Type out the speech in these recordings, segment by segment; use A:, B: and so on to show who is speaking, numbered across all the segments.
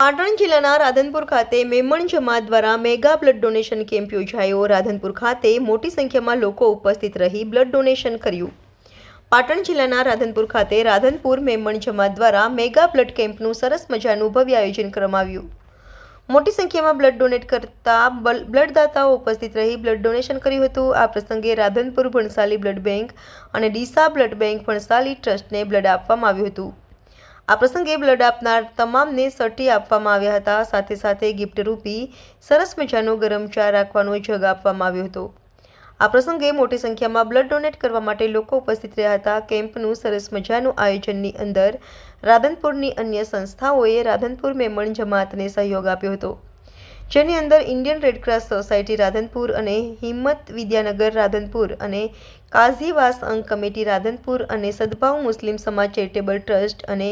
A: પાટણ જિલ્લાના રાધનપુર ખાતે મેમણ દ્વારા મેગા બ્લડ ડોનેશન કેમ્પ યોજાયો. રાધનપુર ખાતે મોટી સંખ્યામાં લોકો ઉપસ્થિત રહી બ્લડ ડોનેશન કર્યું. પાટણ જિલ્લાના રાધનપુર ખાતે રાધનપુર મેમણ જમાત દ્વારા મેગા બ્લડ કેમ્પનું સરસ મજાનું ભવ્ય આયોજન કરવામાં આવ્યું. મોટી સંખ્યામાં બ્લડ ડોનેટ કરતા બલ- બ્લડદાતાઓ ઉપસ્થિત રહી બ્લડ ડોનેશન કર્યું હતું. આ પ્રસંગે રાધનપુર ભણસાલી બ્લડ બેંક અને ડીસા બ્લડ બેંક ભણસાલી ટ્રસ્ટને બ્લડ આપવામાં આવ્યું હતું. આ પ્રસંગે બ્લડ આપનાર તમામને સર્ટી આપવામાં આવ્યા હતા. સાથે સાથે ગિફ્ટ રૂપી સરસ મજાનો ગરમ ચા રાખવાનો જગ આપવામાં આવ્યો હતો. આ પ્રસંગે મોટી સંખ્યામાં બ્લડ ડોનેટ કરવા માટે લોકો ઉપસ્થિત રહ્યા હતા. કેમ્પનું સરસ મજાનું આયોજનની અંદર રાધનપુરની અન્ય સંસ્થાઓએ રાધનપુર મેમણ જમાતને સહયોગ આપ્યો હતો. જેની અંદર ઇન્ડિયન રેડક્રોસ સોસાયટી રાધનપુર અને હિંમત વિદ્યાનગર રાધનપુર અને કાઝીવાસ અંગ કમિટી રાધનપુર અને સદભાવ મુસ્લિમ સમાજ ચેરિટેબલ ટ્રસ્ટ અને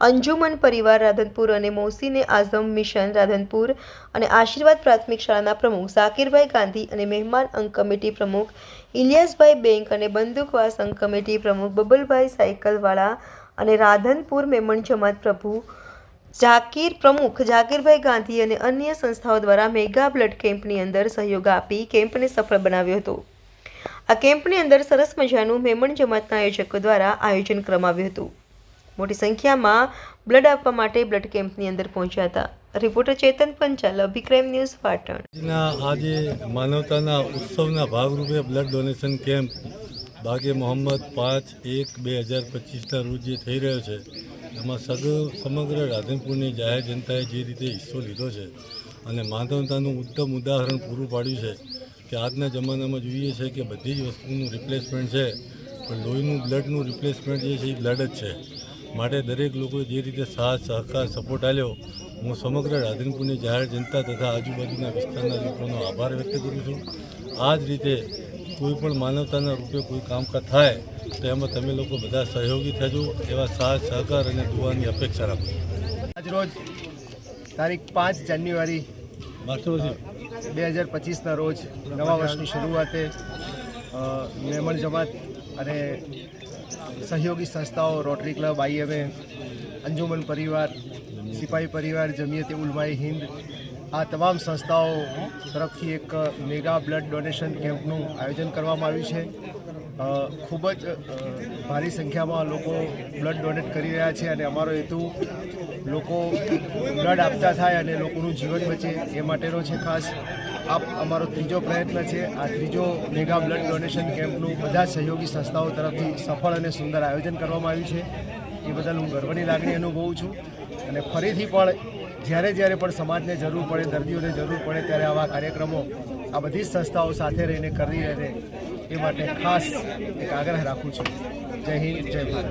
A: અંજુમન પરિવાર રાધનપુર અને મોસીને આઝમ મિશન રાધનપુર અને આશીર્વાદ પ્રાથમિક શાળાના પ્રમુખ ઝાકીરભાઈ ગાંધી અને મહેમાન અંગ કમિટી પ્રમુખ ઇલિયાસભાઈ બેંક અને બંદૂકવાસ અંગ કમિટી પ્રમુખ બબલભાઈ સાયકલવાળા અને રાધનપુર મેમણ જમાત પ્રભુ ઝાકીર પ્રમુખ ઝાકીરભાઈ ગાંધી અને અન્ય સંસ્થાઓ દ્વારા મેગા બ્લડ કેમ્પની અંદર સહયોગ આપી કેમ્પને સફળ બનાવ્યો હતો. આ કેમ્પની અંદર સરસ મજાનું મેમણ જમાતના આયોજકો દ્વારા આયોજન કરવામાં આવ્યું હતું. મોટી સંખ્યામાં બ્લડ આપવા માટે બ્લડ કેમ્પની અંદર પહોંચ્યા હતા. રિપોર્ટર ચેતન પંચાલ અભિક્રાઇમ ન્યૂઝ પાટણ.
B: આજે માનવતાના ઉત્સવના ભાગરૂપે બ્લડ ડોનેશન કેમ્પ બાગે મોહમ્મદ પાંચ એક બે હજાર પચીસના રોજ જે થઈ રહ્યો છે. એમાં સગ, સમગ્ર રાધનપુરની જાહેર જનતાએ જે રીતે હિસ્સો લીધો છે અને માનવતાનું ઉત્તમ ઉદાહરણ પૂરું પાડ્યું છે કે આજના જમાનામાં જોઈએ છે કે બધી જ વસ્તુનું રિપ્લેસમેન્ટ છે, પણ લોહીનું બ્લડનું રિપ્લેસમેન્ટ જે છે એ બ્લડ જ છે. માટે દરેક લોકોએ જે રીતે સાથ, સહકાર સપોર્ટ આપ્યો, હું સમગ્ર રાધનપુરની જાહેર જનતા તથા આજુબાજુના વિસ્તારના લોકોનો આભાર વ્યક્ત કરું છું. આ જ રીતે કોઈ પણ માનવતાના રૂપે કોઈ કામકાજ થાય તો એમાં તમે લોકો બધા સહયોગી થજો એવા સાથ સહકાર અને દુવાની અપેક્ષા રાખો.
C: આજરોજ તારીખ પાંચ જાન્યુઆરી બે હજાર પચીસના રોજ નવા વર્ષની શરૂઆતે મેમણ જમાત અને સહયોગી સંસ્થાઓ રોટરી ક્લબ આઈએમએ અંજુમન પરિવાર સિપાહી પરિવાર જમિયતે ઉલમાઈ હિન્દ આ તમામ સંસ્થાઓ તરફથી એક મેગા બ્લડ ડોનેશન કેમ્પનું આયોજન કરવામાં આવ્યું છે. ખૂબ જ ભારી સંખ્યામાં લોકો બ્લડ ડોનેટ કરી રહ્યા છે અને અમારો હેતુ લોકો બ્લડ આપતા થાય અને લોકોનું જીવન બચે એ માટેનો છે ખાસ. આપ, અમારો ત્રીજો પ્રયત્ન છે. આ ત્રીજો મેગા બ્લડ ડોનેશન કેમ્પનું બધા સહયોગી સંસ્થાઓ તરફથી સફળ અને સુંદર આયોજન કરવામાં આવ્યું છે. એ બદલ હું ગર્વની લાગણી અનુભવું છું. અને ફરીથી પણ જ્યારે જ્યારે પણ સમાજને જરૂર પડે, દર્દીઓને જરૂર પડે ત્યારે આવા કાર્યક્રમો, આ બધી જ સંસ્થાઓ સાથે રહીને કરી રહે એ માટે ખાસ એક આગ્રહ રાખું છું. જય હિન્દ, જય ભારત.